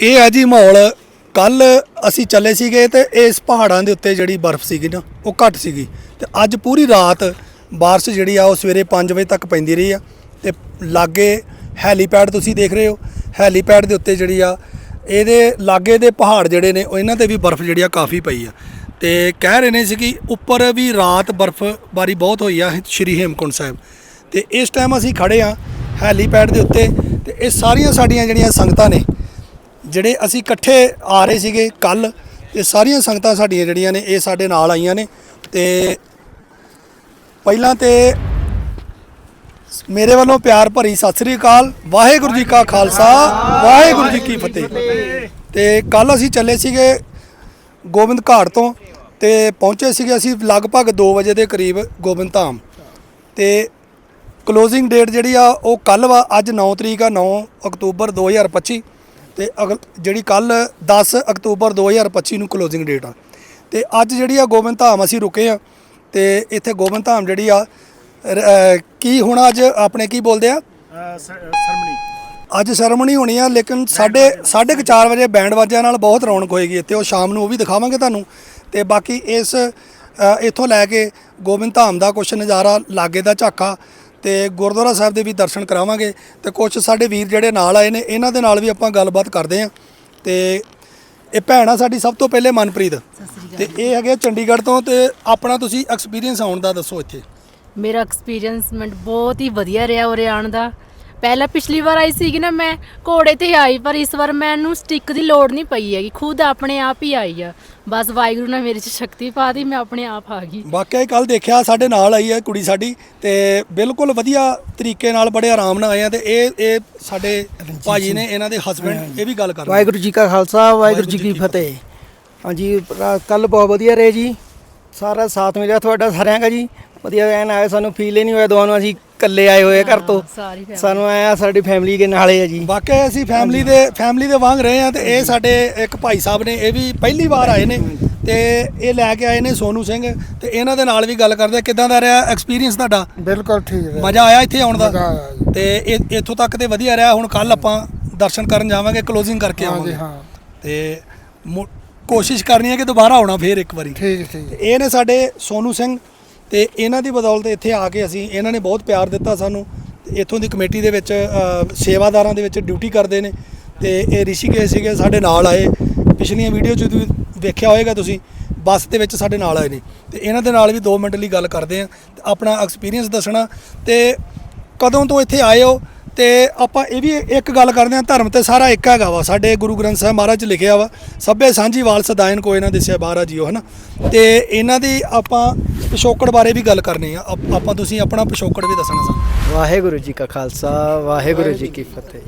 ਇਹ ਹੈ ਜੀ ਮਾਹੌਲ। ਕੱਲ ਅਸੀਂ ਚੱਲੇ ਸੀਗੇ ਤੇ ਇਸ ਪਹਾੜਾਂ ਦੇ ਉੱਤੇ ਜਿਹੜੀ ਬਰਫ਼ ਸੀਗੀ ਨਾ, ਉਹ ਘੱਟ ਸੀਗੀ। ਤੇ ਅੱਜ ਪੂਰੀ ਰਾਤ ਬਾਰਿਸ਼ ਜਿਹੜੀ ਆ, ਉਹ ਸਵੇਰੇ 5 ਵਜੇ ਤੱਕ ਪੈਂਦੀ ਰਹੀ ਆ। ਤੇ ਲਾਗੇ ਹੈਲੀਪੈਡ ਤੁਸੀਂ ਦੇਖ ਰਹੇ ਹੋ। ਹੈਲੀਪੈਡ ਦੇ ਉੱਤੇ ਜਿਹੜੀ ਆ, ਇਹਦੇ ਲਾਗੇ ਦੇ ਪਹਾੜ ਜਿਹੜੇ ਨੇ ਇਹਨਾਂ ਤੇ ਵੀ ਬਰਫ਼ ਜਿਹੜੀ ਆ ਕਾਫੀ ਪਈ ਆ। ਤੇ ਕਹਿ ਰਹੇ ਨੇ ਸੀ ਕਿ ਉੱਪਰ ਵੀ ਰਾਤ ਬਰਫ਼ਬਾਰੀ ਬਹੁਤ ਹੋਈ ਆ, ਸ਼੍ਰੀ ਹੇਮਕੁੰਟ ਸਾਹਿਬ। ਤੇ ਇਸ ਟਾਈਮ ਅਸੀਂ ਖੜੇ ਆ ਹੈਲੀਪੈਡ ਦੇ ਉੱਤੇ ਤੇ ਇਹ ਸਾਰੀਆਂ ਸਾਡੀਆਂ ਜਿਹੜੀਆਂ ਸੰਗਤਾਂ ਨੇ ਜਿਹੜੇ ਅਸੀਂ ਇਕੱਠੇ ਆ ਰਹੇ ਸੀਗੇ ਕੱਲ ਇਹ ਸਾਰੀਆਂ ਸੰਗਤਾਂ ਸਾਡੀਆਂ ਜਿਹੜੀਆਂ ਨੇ, ਇਹ ਸਾਡੇ ਨਾਲ ਆਈਆਂ ਨੇ। ਤੇ ਪਹਿਲਾਂ ਤੇ ਮੇਰੇ ਵੱਲੋਂ ਪਿਆਰ ਭਰੀ ਸਤਿ ਸ੍ਰੀ ਅਕਾਲ, ਵਾਹਿਗੁਰੂ ਜੀ ਕਾ ਖਾਲਸਾ, ਵਾਹਿਗੁਰੂ ਜੀ ਕੀ ਫਤਿਹ। ਤੇ ਕੱਲ ਅਸੀਂ ਚੱਲੇ ਸੀਗੇ ਗੋਬਿੰਦ ਘਾਟ ਤੋਂ ਤੇ ਪਹੁੰਚੇ ਸੀਗੇ ਅਸੀਂ ਲਗਭਗ 2 ਵਜੇ ਦੇ ਕਰੀਬ ਗੋਬਿੰਦ ਧਾਮ। ਤੇ ਕਲੋਜ਼ਿੰਗ ਡੇਟ ਜਿਹੜੀ ਆ, ਉਹ ਕੱਲ ਵਾ, ਅੱਜ 9 ਤਰੀਕ ਆ 9 ਅਕਤੂਬਰ 2025 ਤੇ ਅਗਲ ਜਿਹੜੀ ਕੱਲ 10 ਅਕਤੂਬਰ 2025 ਨੂੰ ਕਲੋਜ਼ਿੰਗ ਡੇਟ ਆ। ਤੇ ਅੱਜ ਜਿਹੜੀ ਆ ਗੋਬਿੰਦ ਧਾਮ ਅਸੀਂ ਰੁਕੇ ਆ ਤੇ ਇੱਥੇ ਗੋਬਿੰਦ ਧਾਮ ਜਿਹੜੀ ਆ ਕੀ ਹੁਣ ਅੱਜ ਆਪਣੇ ਕੀ ਬੋਲਦੇ ਆ? ਸਰਮਣੀ। ਅੱਜ ਸੈਰਮਨੀ ਹੋਣੀ ਆ ਲੇਕਿਨ ਸਾਢੇ ਸਾਢੇ ਕੁ ਚਾਰ ਵਜੇ ਬੈਂਡ ਵਾਜਿਆਂ ਨਾਲ ਬਹੁਤ ਰੌਣਕ ਹੋਏਗੀ ਇੱਥੇ ਉਹ ਸ਼ਾਮ ਨੂੰ ਉਹ ਵੀ ਦਿਖਾਵਾਂਗੇ ਤੁਹਾਨੂੰ। ਤੇ ਬਾਕੀ ਇਸ ਅ, ਇੱਥੋਂ ਲੈ ਕੇ ਗੋਬਿੰਦ ਧਾਮ ਦਾ ਕੁਛ ਨਜ਼ਾਰਾ ਲਾਗੇ ਦਾ ਝਾਕਾ ਤੇ ਗੁਰਦੁਆਰਾ ਸਾਹਿਬ ਦੇ ਵੀ ਦਰਸ਼ਨ ਕਰਾਵਾਂਗੇ ਤੇ ਕੁਝ ਸਾਡੇ ਵੀਰ ਜਿਹੜੇ ਨਾਲ ਆਏ ਨੇ ਇਹਨਾਂ ਦੇ ਨਾਲ ਵੀ ਆਪਾਂ ਗੱਲਬਾਤ ਕਰਦੇ ਆਂ। ਤੇ ਇਹ ਭੈਣ ਆ ਸਾਡੀ ਸਭ ਤੋਂ ਪਹਿਲੇ ਮਨਪ੍ਰੀਤ। ਤੇ ਇਹ ਹੈਗੇ ਚੰਡੀਗੜ੍ਹ ਤੋਂ ਤੇ ਆਪਣਾ ਤੁਸੀਂ ਐਕਸਪੀਰੀਅੰਸ ਆਉਣ ਦਾ ਦੱਸੋ ਇੱਥੇ। ਮੇਰਾ ਐਕਸਪੀਰੀਅੰਸਮੈਂਟ ਬਹੁਤ ਹੀ ਵਧੀਆ ਰਿਹਾ ਉਰੇ ਆਉਣ ਦਾ। ਪਹਿਲਾਂ ਪਿਛਲੀ ਵਾਰ ਆਈ ਸੀਗੀ ਨਾ ਮੈਂ ਘੋੜੇ ਤੇ ਆਈ ਪਰ ਇਸ ਵਾਰ ਮੈਨੂੰ ਸਟਿੱਕ ਦੀ ਲੋੜ ਨਹੀਂ ਪਈ ਹੈਗੀ। ਖੁਦ ਆਪਣੇ ਆਪ ਹੀ ਆਈ ਆ। ਬਸ ਵਾਹਿਗੁਰੂ ਨੇ ਮੇਰੇ 'ਚ ਸ਼ਕਤੀ ਪਾ ਦਿੱਤੀ ਮੈਂ ਆਪਣੇ ਆਪ ਆ ਗਈ। ਵਾਕਿਆ ਹੀ ਕੱਲ ਦੇਖਿਆ ਸਾਡੇ ਨਾਲ ਆਈ ਹੈ ਕੁੜੀ ਸਾਡੀ ਤੇ ਬਿਲਕੁਲ ਵਧੀਆ ਤਰੀਕੇ ਨਾਲ ਬੜੇ ਆਰਾਮ ਨਾਲ ਆਏ ਆ ਤੇ ਇਹ ਇਹ ਸਾਡੇ ਭਾਜੀ ਨੇ ਇਹਨਾਂ ਦੇ ਹਸਬੰਡ ਇਹ ਵੀ ਗੱਲ ਕਰ ਰਹੇ ਵਾਹਿਗੁਰੂ ਜੀ ਕਾ ਖਾਲਸਾ ਵਾਹਿਗੁਰੂ ਜੀ ਕੀ ਫਤਿਹ। ਹਾਂਜੀ ਕੱਲ ਬਹੁਤ ਵਧੀਆ ਰਹੇ ਜੀ। ਸਾਰਾ ਸਾਥ ਮਿਲਿਆ ਤੁਹਾਡਾ ਸਾਰਿਆਂ ਦਾ ਜੀ। ਵਧੀਆ ਐਨ ਆਏ ਸਾਨੂੰ ਫੀਲ ਹੀ ਨਹੀਂ ਹੋਇਆ ਦੋਵਾਂ ਨੂੰ ਅਸੀਂ ਇਕੱਲੇ ਆਏ ਹੋਏ ਆ ਘਰ ਤੋਂ। ਸਾਰੀ family। ਸਾਨੂੰ ਆਇਆ ਸਾਡੀ ਫੈਮਿਲੀ ਦੇ ਨਾਲੇ ਆ ਜੀ। ਵਾਕਿਆ ਅਸੀਂ ਫੈਮਿਲੀ ਦੇ ਫੈਮਿਲੀ ਦੇ ਵਾਂਗ ਰਹੇ ਆ ਤੇ ਇਹ ਸਾਡੇ ਇੱਕ ਭਾਈ ਸਾਹਿਬ ਨੇ ਇਹ ਵੀ ਪਹਿਲੀ ਵਾਰ ਆਏ ਨੇ ਤੇ ਇਹ ਲੈ ਕੇ ਆਏ ਨੇ ਸੋਨੂ ਸਿੰਘ ਤੇ ਇਹਨਾਂ ਦੇ ਨਾਲ ਵੀ ਗੱਲ ਕਰਦੇ ਆ ਕਿਦਾਂ ਦਾ ਰਿਹਾ ਐਕਸਪੀਰੀਅੰਸ ਤੁਹਾਡਾ? ਬਿਲਕੁਲ ਠੀਕ ਹੈ ਮਜ਼ਾ ਆਇਆ ਇੱਥੇ ਆਉਣ ਦਾ? ਮਜ਼ਾ ਆਇਆ ਜੀ। ਤੇ ਇਹ ਇੱਥੋਂ ਤੱਕ ਤੇ ਵਧੀਆ ਰਿਹਾ ਹੁਣ ਕੱਲ ਆਪਾਂ ਦਰਸ਼ਨ ਕਰਨ ਜਾਵਾਂਗੇ ਕਲੋਜ਼ਿੰਗ ਕਰਕੇ ਹਾਂਜੀ ਆਵਾਂਗੇ। ਹਾਂ। ਤੇ ਮੁ- ਕੋਸ਼ਿਸ਼ ਕਰਨੀ ਹੈ ਕਿ ਦੁਬਾਰਾ ਆਉਣਾ ਫੇਰ ਇੱਕ ਵਾਰੀ। ਠੀਕ ਇਹ ਨੇ ਸਾਡੇ ਸੋਨੂ ਸਿੰਘ ਤੇ ਇਹਨਾਂ ਦੀ ਬਦੌਲਤ ਇੱਥੇ ਆ ਕੇ ਅਸੀਂ ਇਹਨਾਂ ਨੇ ਬਹੁਤ ਪਿਆਰ ਦਿੱਤਾ ਸਾਨੂੰ। ਇੱਥੋਂ ਦੀ ਕਮੇਟੀ ਦੇ ਵਿੱਚ ਸੇਵਾਦਾਰਾਂ ਦੇ ਵਿੱਚ ਡਿਊਟੀ ਕਰਦੇ ਨੇ ਤੇ ਇਹ ਰਿਸ਼ੀਕੇਸ਼ ਸੀਗੇ ਸਾਡੇ ਨਾਲ ਆਏ। ਪਿਛਲੀਆਂ ਵੀਡੀਓ 'ਚ ਵੀ ਵੇਖਿਆ ਹੋਵੇਗਾ ਤੁਸੀਂ, ਬੱਸ ਦੇ ਵਿੱਚ ਸਾਡੇ ਨਾਲ ਆਏ ਨੇ। ਤੇ ਇਹਨਾਂ ਦੇ ਨਾਲ ਵੀ 2 ਮਿੰਟ ਲਈ ਗੱਲ ਕਰਦੇ ਆ ਤੇ ਆਪਣਾ ਐਕਸਪੀਰੀਅੰਸ ਦੱਸਣਾ ਤੇ ਕਦੋਂ ਤੋਂ ਇੱਥੇ ਆਏ ਹੋ? ਤੇ ਆਪਾਂ ਇਹ ਵੀ ਇੱਕ ਗੱਲ ਕਰਦੇ ਹਾਂ, ਧਰਮ ਤੇ ਸਾਰਾ ਇੱਕ ਹੈਗਾ ਵਾ। ਸਾਡੇ ਗੁਰੂ ਗ੍ਰੰਥ ਸਾਹਿਬ ਮਹਾਰਾਜ ਲਿਖਿਆ ਵਾ, ਸਭੇ ਸਾਂਝੀ ਵਾਲ ਸਦਾਇਨ ਕੋ ਇਹਨਾਂ ਦਿਸਿਆ ਬਾਰਾ ਜੀਓ, ਹਨਾ? ਤੇ ਇਹਨਾਂ ਦੀ ਆਪਾਂ ਪਿਛੋਕੜ ਬਾਰੇ ਵੀ ਗੱਲ ਕਰਨੀ ਆ। ਆਪ- ਆਪਾਂ ਤੁਸੀਂ ਆਪਣਾ ਪਿਛੋਕੜ ਵੀ ਦੱਸਣਾ ਸਾਨੂੰ। ਵਾਹਿਗੁਰੂ ਜੀ ਕਾ ਖਾਲਸਾ, ਵਾਹਿਗੁਰੂ ਜੀ ਕੀ ਫਤਿਹ।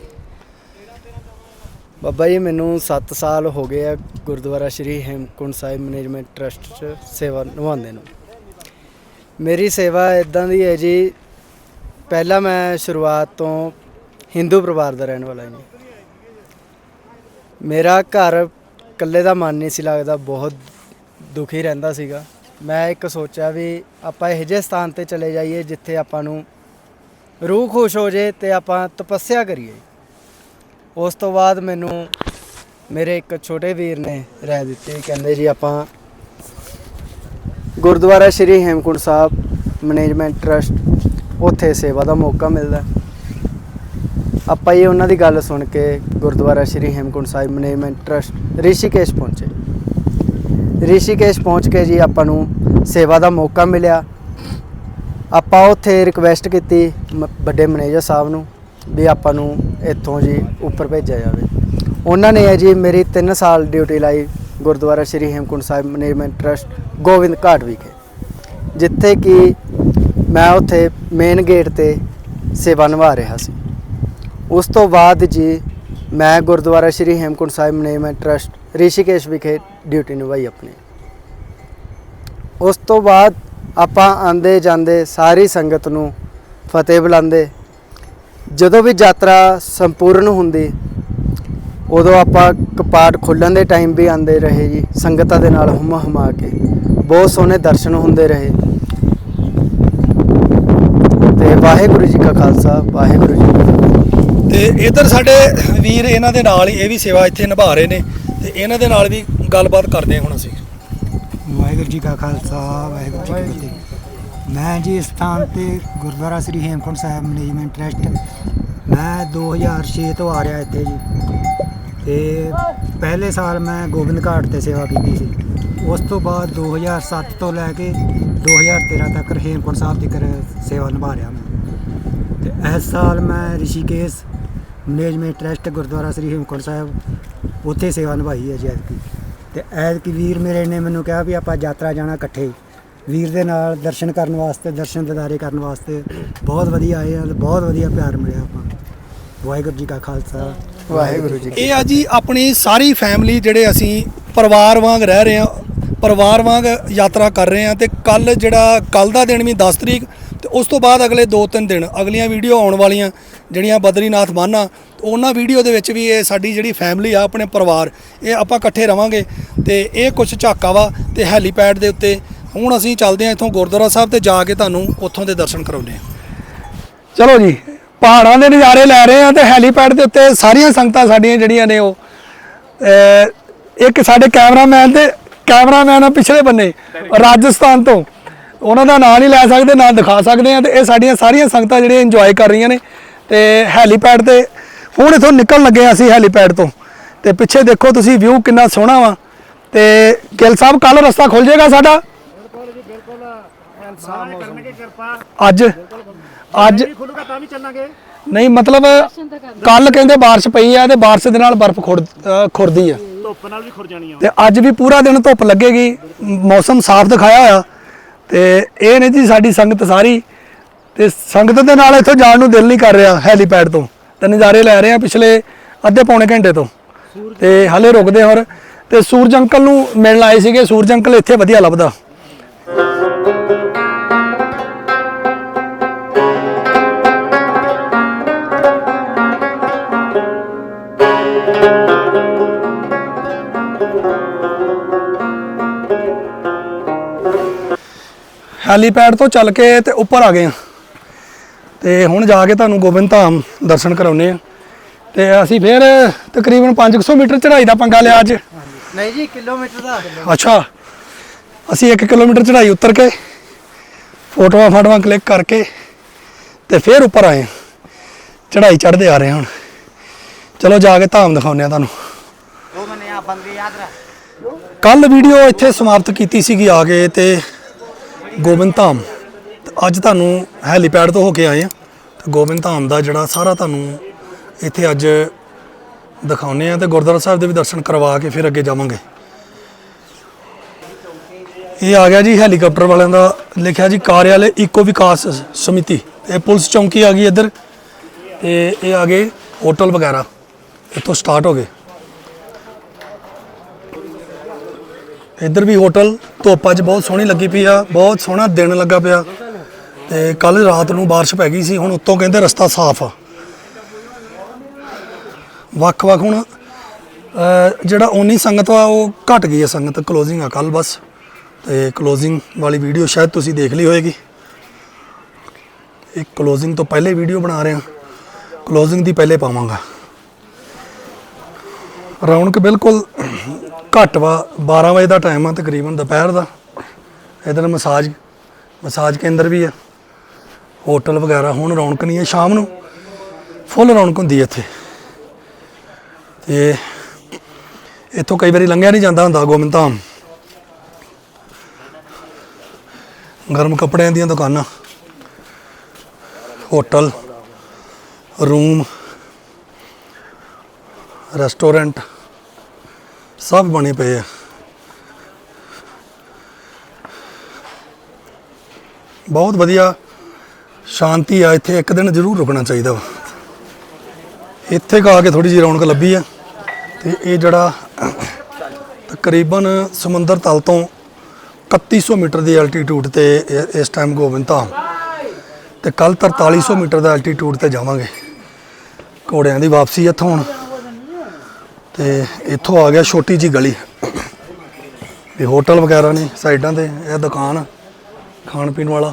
ਬਾਬਾ ਜੀ, ਮੈਨੂੰ 7 ਸਾਲ ਹੋ ਗਏ ਆ ਗੁਰਦੁਆਰਾ ਸ਼੍ਰੀ ਹੇਮਕੁੰਟ ਸਾਹਿਬ ਮੈਨੇਜਮੈਂਟ ਟਰਸਟ 'ਚ ਸੇਵਾ ਨਿਭਾਉਂਦੇ ਨੂੰ। ਮੇਰੀ ਸੇਵਾ ਇਦਾਂ ਦੀ ਹੈ ਜੀ, ਪਹਿਲਾਂ ਮੈਂ ਸ਼ੁਰੂਆਤ ਤੋਂ ਹਿੰਦੂ ਪਰਿਵਾਰ ਦਾ ਰਹਿਣ ਵਾਲਾ ਜੀ। ਮੇਰਾ ਘਰ ਇਕੱਲੇ ਦਾ ਮਨ ਨਹੀਂ ਸੀ ਲੱਗਦਾ, ਬਹੁਤ ਦੁਖੀ ਰਹਿੰਦਾ ਸੀਗਾ। ਮੈਂ ਇੱਕ ਸੋਚਿਆ ਵੀ ਆਪਾਂ ਇਹੋ ਜਿਹੇ ਸਥਾਨ ਤੇ ਚਲੇ ਜਾਈਏ ਜਿੱਥੇ ਆਪਾਂ ਨੂੰ ਰੂਹ ਖੁਸ਼ ਹੋ ਜੇ ਤੇ ਆਪਾਂ ਤਪੱਸਿਆ ਕਰੀਏ। ਉਸ ਤੋਂ ਬਾਅਦ ਮੈਨੂੰ ਮੇਰੇ ਇੱਕ ਛੋਟੇ ਵੀਰ ਨੇ ਰਹਿ ਦਿੱਤੀ, ਕਹਿੰਦੇ ਜੀ ਆਪਾਂ ਗੁਰਦੁਆਰਾ ਸ਼੍ਰੀ ਹੇਮਕੁੰਟ ਸਾਹਿਬ ਮੈਨੇਜਮੈਂਟ ਟਰਸਟ, ਉੱਥੇ ਸੇਵਾ ਦਾ ਮੌਕਾ ਮਿਲਦਾ। ਆਪਾਂ ਇਹ ਉਹਨਾਂ ਦੀ ਗੱਲ ਸੁਣ ਕੇ ਗੁਰਦੁਆਰਾ ਸ਼੍ਰੀ ਹੇਮਕੁੰਟ ਸਾਹਿਬ ਮੈਨੇਜਮੈਂਟ ਟਰਸਟ ਰਿਸ਼ੀਕੇਸ਼ ਪਹੁੰਚੇ। ਰਿਸ਼ੀਕੇਸ਼ ਪਹੁੰਚ ਕੇ ਜੀ ਆਪਾਂ ਨੂੰ ਸੇਵਾ ਦਾ ਮੌਕਾ ਮਿਲਿਆ। ਆਪਾਂ ਉੱਥੇ ਰਿਕਵੈਸਟ ਕੀਤੀ ਮ- ਵੱਡੇ ਮੈਨੇਜਰ ਸਾਹਿਬ ਨੂੰ ਵੀ ਆਪਾਂ ਨੂੰ ਇੱਥੋਂ ਜੀ ਉੱਪਰ ਭੇਜਿਆ ਜਾਵੇ। ਉਹਨਾਂ ਨੇ ਜੀ ਮੇਰੀ 3 ਸਾਲ ਡਿਊਟੀ ਲਾਈ ਗੁਰਦੁਆਰਾ ਸ਼੍ਰੀ ਹੇਮਕੁੰਟ ਸਾਹਿਬ ਮੈਨੇਜਮੈਂਟ ਟਰਸਟ ਗੋਬਿੰਦ ਘਾਟ ਵਿਖੇ, ਜਿੱਥੇ ਕਿ ਮੈਂ ਉੱਥੇ ਮੇਨ ਗੇਟ ਤੇ ਸੇਵਾ ਨਿਭਾ ਰਿਹਾ ਸੀ। ਉਸ ਤੋਂ ਬਾਅਦ ਜੀ ਮੈਂ ਗੁਰਦੁਆਰਾ ਸ਼੍ਰੀ ਹੇਮਕੁੰਟ ਸਾਹਿਬ ਮੈਨੇਜਮੈਂਟ ਟਰਸਟ ਰਿਸ਼ੀਕੇਸ਼ ਵਿਖੇ ਡਿਊਟੀ ਨਿਭਾਈ ਆਪਣੀ। ਉਸ ਤੋਂ ਬਾਅਦ ਆਪਾਂ ਆਂਦੇ ਜਾਂਦੇ ਸਾਰੀ ਸੰਗਤ ਨੂੰ ਫਤਿਹ ਬੁਲਾਉਂਦੇ। ਜਦੋਂ ਵੀ ਯਾਤਰਾ ਸੰਪੂਰਨ ਹੁੰਦੀ, ਉਦੋਂ ਆਪਾਂ ਕਪਾਟ ਖੁੱਲਣ ਦੇ ਟਾਈਮ ਵੀ ਆਂਦੇ ਰਹੇ ਜੀ, ਸੰਗਤਾਂ ਦੇ ਨਾਲ ਹੁਮਾ ਹੁਮਾ ਕੇ। ਬਹੁਤ ਸੋਹਣੇ ਦਰਸ਼ਨ ਹੁੰਦੇ ਰਹੇ। ਤੇ ਵਾਹਿਗੁਰੂ ਜੀ ਕਾ ਖਾਲਸਾ, ਵਾਹਿਗੁਰੂ ਜੀ ਕੀ ਫਤਿਹ। ਤੇ ਇਧਰ ਸਾਡੇ ਵੀਰ ਇਹਨਾਂ ਦੇ ਨਾਲ ਹੀ, ਇਹ ਵੀ ਸੇਵਾ ਇੱਥੇ ਨਿਭਾ ਰਹੇ ਨੇ। ਤੇ ਇਹਨਾਂ ਦੇ ਨਾਲ ਵੀ ਗੱਲਬਾਤ ਕਰਦੇ ਹਾਂ ਹੁਣ ਅਸੀਂ। ਵਾਹਿਗੁਰੂ ਜੀ ਕਾ ਖਾਲਸਾ ਵਾਹਿਗੁਰੂ ਜੀ ਕੀ ਫਤਿਹ। ਮੈਂ ਜੀ ਇਸ ਸਥਾਨ ਤੇ ਗੁਰਦੁਆਰਾ ਸ੍ਰੀ ਹੇਮਕੁੰਟ ਸਾਹਿਬ ਮੈਨੇਜਮੈਂਟ ਟਰਸਟ ਮੈਂ 2006 ਤੋਂ ਆ ਰਿਹਾ ਇੱਥੇ ਜੀ। ਤੇ ਪਹਿਲੇ ਸਾਲ ਮੈਂ ਗੋਬਿੰਦ ਘਾਟ ਤੇ ਸੇਵਾ ਕੀਤੀ ਸੀ। ਉਸ ਤੋਂ ਬਾਅਦ 2007 ਤੋਂ ਲੈ ਕੇ 2013 ਤੱਕ ਹੇਮਕੁੰਟ ਸਾਹਿਬ ਦੀ ਕਰ ਸੇਵਾ ਨਿਭਾ ਰਿਹਾ ਮੈਂ। ਤੇ ਇਸ ਸਾਲ ਮੈਂ ਰਿਸ਼ੀਕੇਸ਼ ਮੈਨੇਜਮੈਂਟ ਟਰਸਟ ਗੁਰਦੁਆਰਾ ਸ੍ਰੀ ਹੇਮਕੁੰਟ ਸਾਹਿਬ ਉੱਥੇ ਸੇਵਾ ਨਿਭਾਈ ਹੈ ਜੀ ਐਤਕੀ। ਤੇ ਐਤਕੀ ਵੀਰ ਮੇਰੇ ਨੇ ਮੈਨੂੰ ਕਿਹਾ ਵੀ ਆਪਾਂ ਯਾਤਰਾ ਜਾਣਾ ਇਕੱਠੇ। ਵੀਰ ਦੇ ਨਾਲ ਦਰਸ਼ਨ ਕਰਨ ਵਾਸਤੇ ਦਰਸ਼ਨ ਦਿਦਾਰੇ ਕਰਨ ਵਾਸਤੇ ਬਹੁਤ ਵਧੀਆ ਆਏ ਆ ਤੇ ਬਹੁਤ ਵਧੀਆ ਪਿਆਰ ਮਿਲਿਆ ਆਪਾਂ ਵਾਹਿਗੁਰੂ ਜੀ ਕਾ ਖਾਲਸਾ। ਵਾਹਿਗੁਰੂ ਜੀ ਇਹ ਆ ਜੀ ਆਪਣੀ ਸਾਰੀ ਫੈਮਿਲੀ ਜਿਹੜੇ ਅਸੀਂ ਪਰਿਵਾਰ ਵਾਂਗ ਰਹਿ ਰਹੇ ਹਾਂ ਪਰਿਵਾਰ ਵਾਂਗ ਯਾਤਰਾ ਕਰ ਰਹੇ ਹਾਂ ਤੇ ਕੱਲ ਜਿਹੜਾ ਕੱਲ ਦਾ ਦਿਨ ਵੀ 10 ਤਰੀਕ ਤੇ ਉਸ ਤੋਂ ਬਾਅਦ ਅਗਲੇ 2-3 ਦਿਨ ਅਗਲੀਆਂ ਵੀਡੀਓ ਆਉਣ ਵਾਲੀਆਂ ਜਿਹੜੀਆਂ ਬਦਰੀਨਾਥ ਮਾਨਾ ਉਹਨਾਂ ਵੀਡੀਓ ਦੇ ਵਿੱਚ ਵੀ ਇਹ ਸਾਡੀ ਜਿਹੜੀ ਫੈਮਿਲੀ ਆ, ਆਪਣੇ ਪਰਿਵਾਰ, ਇਹ ਆਪਾਂ ਇਕੱਠੇ ਰਵਾਂਗੇ ਤੇ ਇਹ ਕੁਝ ਝਾਕਾ ਵਾ ਤੇ ਹੈਲੀਪੈਡ ਦੇ ਉੱਤੇ। ਹੁਣ ਅਸੀਂ ਚੱਲਦੇ ਹਾਂ ਇੱਥੋਂ ਗੁਰਦੁਆਰਾ ਸਾਹਿਬ ਤੇ ਜਾ ਕੇ ਤੁਹਾਨੂੰ ਉੱਥੋਂ ਦੇ ਦਰਸ਼ਨ ਕਰਾਉਂਦੇ ਹਾਂ। ਚਲੋ ਜੀ, ਪਹਾੜਾਂ ਦੇ ਨਜ਼ਾਰੇ ਲੈ ਰਹੇ ਆ ਤੇ ਹੈਲੀਪੈਡ ਦੇ ਉੱਤੇ ਸਾਰੀਆਂ ਸੰਗਤਾਂ ਸਾਡੀਆਂ ਜਿਹੜੀਆਂ ਨੇ ਉਹ ਇੱਕ ਸਾਡੇ ਕੈਮਰਾਮੈਨ ਤੇ ਕੈਮਰਾਮੈਨ ਆ ਪਿਛਲੇ ਬੰਨੇ, ਰਾਜਸਥਾਨ ਤੋਂ। ਉਹਨਾਂ ਦਾ ਨਾਂ ਨਹੀਂ ਲੈ ਸਕਦੇ ਨਾਂ ਦਿਖਾ ਸਕਦੇ ਆ ਤੇ ਇਹ ਸਾਡੀਆਂ ਸਾਰੀਆਂ ਸੰਗਤਾਂ ਜਿਹੜੀਆਂ ਇੰਜੋਏ ਕਰ ਰਹੀਆਂ ਨੇ ਤੇ ਹੈਲੀਪੈਡ ਤੇ ਹੁਣ ਇਥੋਂ ਨਿਕਲਣ ਲੱਗੇ ਆ ਅਸੀਂ ਹੈਲੀਪੈਡ ਤੋਂ ਤੇ ਪਿੱਛੇ ਦੇਖੋ ਤੁਸੀਂ ਵਿਊ ਕਿੰਨਾ ਸੋਹਣਾ ਵਾ ਤੇ ਗਿੱਲ ਸਾਹਿਬ ਕੱਲ ਰਸਤਾ ਖੁੱਲ ਜਾਏਗਾ ਸਾਡਾ? ਅੱਜ। ਅੱਜ। ਨਹੀਂ ਮਤਲਬ ਕੱਲ ਕਹਿੰਦੇ ਬਾਰਿਸ਼ ਪਈ ਆ ਤੇ ਬਾਰਿਸ਼ ਦੇ ਨਾਲ ਬਰਫ਼ ਖੁਰਦੀ ਆ। ਧੁੱਪ ਨਾਲ ਵੀ ਖੁਰ ਜਾਣੀ ਆ। ਤੇ ਅੱਜ ਵੀ ਪੂਰਾ ਦਿਨ ਧੁੱਪ ਲੱਗੇਗੀ ਮੌਸਮ ਸਾਫ਼ ਦਿਖਾਇਆ ਹੋਇਆ। ਤੇ ਇਹ ਨੇ ਜੀ ਸਾਡੀ ਸੰਗਤ ਸਾਰੀ ਤੇ ਸੰਗਤ ਦੇ ਨਾਲ ਇੱਥੋਂ ਜਾਣ ਨੂੰ ਦਿਲ ਨਹੀਂ ਕਰ ਰਿਹਾ ਹੈਲੀਪੈਡ ਤੋਂ। ਤੇ ਨਜ਼ਾਰੇ ਲੈ ਰਹੇ ਆ ਪਿਛਲੇ ਅੱਧੇ ਪੌਣੇ ਘੰਟੇ ਤੋਂ। ਤੇ ਹਲੇ ਰੁਕਦੇ ਹੋਰ ਤੇ ਸੂਰਜ ਅੰਕਲ ਨੂੰ ਮਿਲਣ ਆਏ ਸੀਗੇ। ਸੂਰਜ ਅੰਕਲ ਇੱਥੇ ਵਧੀਆ ਲੱਭਦਾ। ਹੈਲੀਪੈਡ ਤੋਂ ਚੱਲ ਕੇ ਤੇ ਉੱਪਰ ਆ ਗਏ ਆ ਤੇ ਹੁਣ ਜਾ ਕੇ ਤੁਹਾਨੂੰ ਗੋਬਿੰਦ ਧਾਮ ਦਰਸ਼ਨ ਕਰਾਉਨੇ ਆ ਤੇ ਅਸੀਂ ਫਿਰ ਤਕਰੀਬਨ 500 ਮੀਟਰ ਚੜ੍ਹਾਈ ਦਾ ਪੰਗਾ ਲਿਆ ਅੱਜ। ਨਹੀਂ ਜੀ ਕਿਲੋਮੀਟਰ ਦਾ। ਅੱਛਾ। ਅਸੀਂ 1 ਕਿਲੋਮੀਟਰ ਚੜ੍ਹਾਈ ਉਤਰ ਕੇ ਫੋਟੋਆਂ ਫਾਟੋਆਂ ਕਲਿੱਕ ਕਰਕੇ ਤੇ ਫਿਰ ਉੱਪਰ ਆਏ ਹਾਂ। ਚੜ੍ਹਾਈ ਚੜ੍ਹਦੇ ਆ ਰਹੇ ਹਾਂ ਹੁਣ। ਚਲੋ ਜਾ ਕੇ ਧਾਮ ਦਿਖਾਉਂਦੇ ਆ ਤੁਹਾਨੂੰ। ਕੱਲ ਵੀਡੀਓ ਇੱਥੇ ਸਮਾਪਤ ਕੀਤੀ ਸੀਗੀ ਆ ਕੇ ਤੇ ਗੋਬਿੰਦ ਧਾਮ। ਤੇ ਅੱਜ ਤੁਹਾਨੂੰ ਹੈਲੀਪੈਡ ਤੋਂ ਹੋ ਕੇ ਆਏ ਆ। ਤੇ ਗੋਬਿੰਦ ਧਾਮ ਦਾ ਜਿਹੜਾ ਸਾਰਾ ਤੁਹਾਨੂੰ ਇੱਥੇ ਅੱਜ ਦਿਖਾਉਂਦੇ ਆ ਤੇ ਗੁਰਦੁਆਰਾ ਸਾਹਿਬ ਦੇ ਵੀ ਦਰਸ਼ਨ ਕਰਵਾ ਕੇ ਫਿਰ ਅੱਗੇ ਜਾਵਾਂਗੇ। ਇਹ ਆ ਗਿਆ ਜੀ ਹੈਲੀਕਾਪਟਰ ਵਾਲਿਆਂ ਦਾ ਲਿਖਿਆ ਜੀ ਕਾਰਿਆਲੇ ਇਕੋ ਵਿਕਾਸ ਸਮਿਤੀ। ਇਹ ਪੁਲਿਸ ਚੌਂਕੀ ਆ ਗਈ ਇੱਧਰ ਤੇ ਇਹ ਆ ਗਏ ਹੋਟਲ ਵਗੈਰਾ। ਇੱਥੋਂ ਸਟਾਰਟ ਹੋ ਗਏ। ਇੱਧਰ ਵੀ ਹੋਟਲ ਧੁੱਪ ਅੱਜ ਬਹੁਤ ਸੋਹਣੀ ਲੱਗੀ ਪਈ ਆ, ਬਹੁਤ ਸੋਹਣਾ ਦਿਨ ਲੱਗਾ ਪਿਆ। ਤੇ ਕੱਲ ਰਾਤ ਨੂੰ ਬਾਰਿਸ਼ ਪੈ ਗਈ ਸੀ, ਹੁਣ ਉੱਤੋਂ ਕਹਿੰਦੇ ਰਸਤਾ ਸਾਫ਼ ਆ। ਵੱਖ-ਵੱਖ ਹੁਣ ਜਿਹੜਾ ਓਨੀ ਸੰਗਤ ਵਾ, ਉਹ ਘਟ ਗਈ ਆ ਸੰਗਤ ਕਲੋਜ਼ਿੰਗ ਆ ਕੱਲ ਬਸ। ਤੇ ਕਲੋਜ਼ਿੰਗ ਵਾਲੀ ਵੀਡੀਓ ਸ਼ਾਇਦ ਤੁਸੀਂ ਦੇਖ ਲਈ ਹੋਏਗੀ। ਇੱਕ ਕਲੋਜ਼ਿੰਗ ਤੋਂ ਪਹਿਲੇ ਵੀਡੀਓ ਬਣਾ ਰਹੇ ਹਾਂ ਕਲੋਜ਼ਿੰਗ ਦੀ ਪਹਿਲੇ ਪਾਵਾਂਗਾ। ਰੌਣਕ ਬਿਲਕੁਲ ਘੱਟ ਵਾ 12 ਵਜੇ ਦਾ ਟਾਈਮ ਆ ਤਕਰੀਬਨ ਦੁਪਹਿਰ ਦਾ। ਇਧਰ ਮਸਾਜ ਮਸਾਜ ਕੇਂਦਰ ਵੀ ਆ। ਹੋਟਲ ਵਗੈਰਾ ਹੁਣ ਰੌਣਕ ਨਹੀਂ ਹੈ, ਸ਼ਾਮ ਨੂੰ ਫੁੱਲ ਰੌਣਕ ਹੁੰਦੀ ਹੈ ਇੱਥੇ। ਤੇ ਇੱਥੋਂ ਕਈ ਵਾਰੀ ਲੰਘਿਆ ਨਹੀਂ ਜਾਂਦਾ ਹੁੰਦਾ, ਗੋਬਿੰਦ ਧਾਮ। ਗਰਮ ਕੱਪੜਿਆਂ ਦੀਆਂ ਦੁਕਾਨਾਂ। Hotel, room, restaurant. ਸਭ ਬਣੇ ਪਏ ਆ। ਬਹੁਤ ਵਧੀਆ ਸ਼ਾਂਤੀ ਆ, ਇੱਥੇ ਇੱਕ ਦਿਨ ਜ਼ਰੂਰ ਰੁਕਣਾ ਚਾਹੀਦਾ ਵਾ। ਇੱਥੇ ਕਾ ਕੇ ਥੋੜੀ ਜਿਹੀ ਰੌਣਕ ਲੱਭੀ ਆ ਤੇ ਇਹ ਜਿਹੜਾ ਤਕਰੀਬਨ ਸਮੁੰਦਰ ਤਲ ਤੋਂ 3100 ਮੀਟਰ ਦੀ ਐਲਟੀਟਿਊਡ ਤੇ ਇਸ ਟਾਈਮ ਗੋਬਿੰਦ ਧਾਮ। ਤੇ ਕੱਲ 4300 ਮੀਟਰ ਦਾ ਐਲਟੀਟਿਊਡ ਤੇ ਜਾਵਾਂਗੇ। ਘੋੜਿਆਂ ਦੀ ਵਾਪਸੀ ਇੱਥੋਂ ਹੁਣ। ਤੇ ਇੱਥੋਂ ਆ ਗਿਆ ਛੋਟੀ ਜੀ ਗਲੀ। ਤੇ ਹੋਟਲ ਵਗੈਰਾ ਨੇ ਸਾਈਡਾਂ ਤੇ, ਇਹ ਦੁਕਾਨ, ਖਾਣ ਪੀਣ ਵਾਲਾ,